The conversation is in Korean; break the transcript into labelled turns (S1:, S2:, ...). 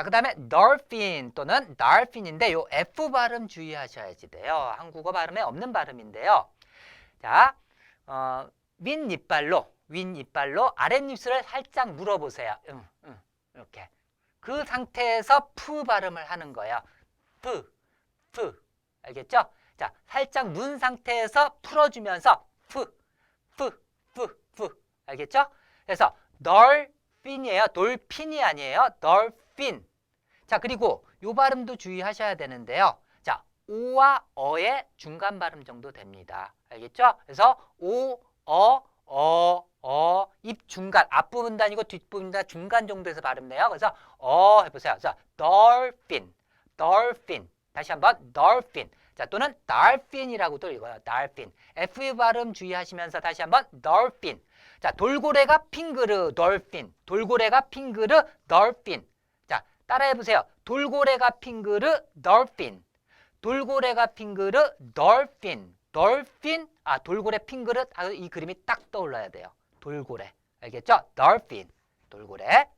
S1: 자, 그 다음에 dolphin 또는 dolphin인데 요 F 발음 주의하셔야지 돼요. 한국어 발음에 없는 발음인데요. 자, 어, 윗 이빨로, 윗 이빨로 아랫입술을 살짝 물어보세요. 응, 응, 이렇게. 그 상태에서 푸 발음을 하는 거예요. 푸, 푸. 알겠죠? 자, 살짝 문 상태에서 풀어주면서 푸, 푸, 푸, 푸. 알겠죠? 그래서 dolphin이에요. 돌핀이 아니에요. dolphin. 자, 그리고 요 발음도 주의하셔야 되는데요. 자, 오와 어의 중간 발음 정도 됩니다. 알겠죠? 그래서 오, 어, 어, 어, 입 중간, 앞부분도 아니고 뒷부분도 중간 정도에서 발음 내요. 그래서 어 해보세요. 자, dolphin, dolphin. 다시 한번 dolphin. 자, 또는 dolphin이라고도 읽어요. dolphin. F 발음 주의하시면서 다시 한번 dolphin. 자, 돌고래가 핑그르, dolphin. 돌고래가 핑그르, dolphin. 자, 따라해보세요. 돌고래가 핑그르, dolphin. 돌고래가 핑그르, dolphin. dolphin. 아, 돌고래 핑그르. 아, 이 그림이 딱 떠올라야 돼요. 돌고래. 알겠죠? dolphin. 돌고래.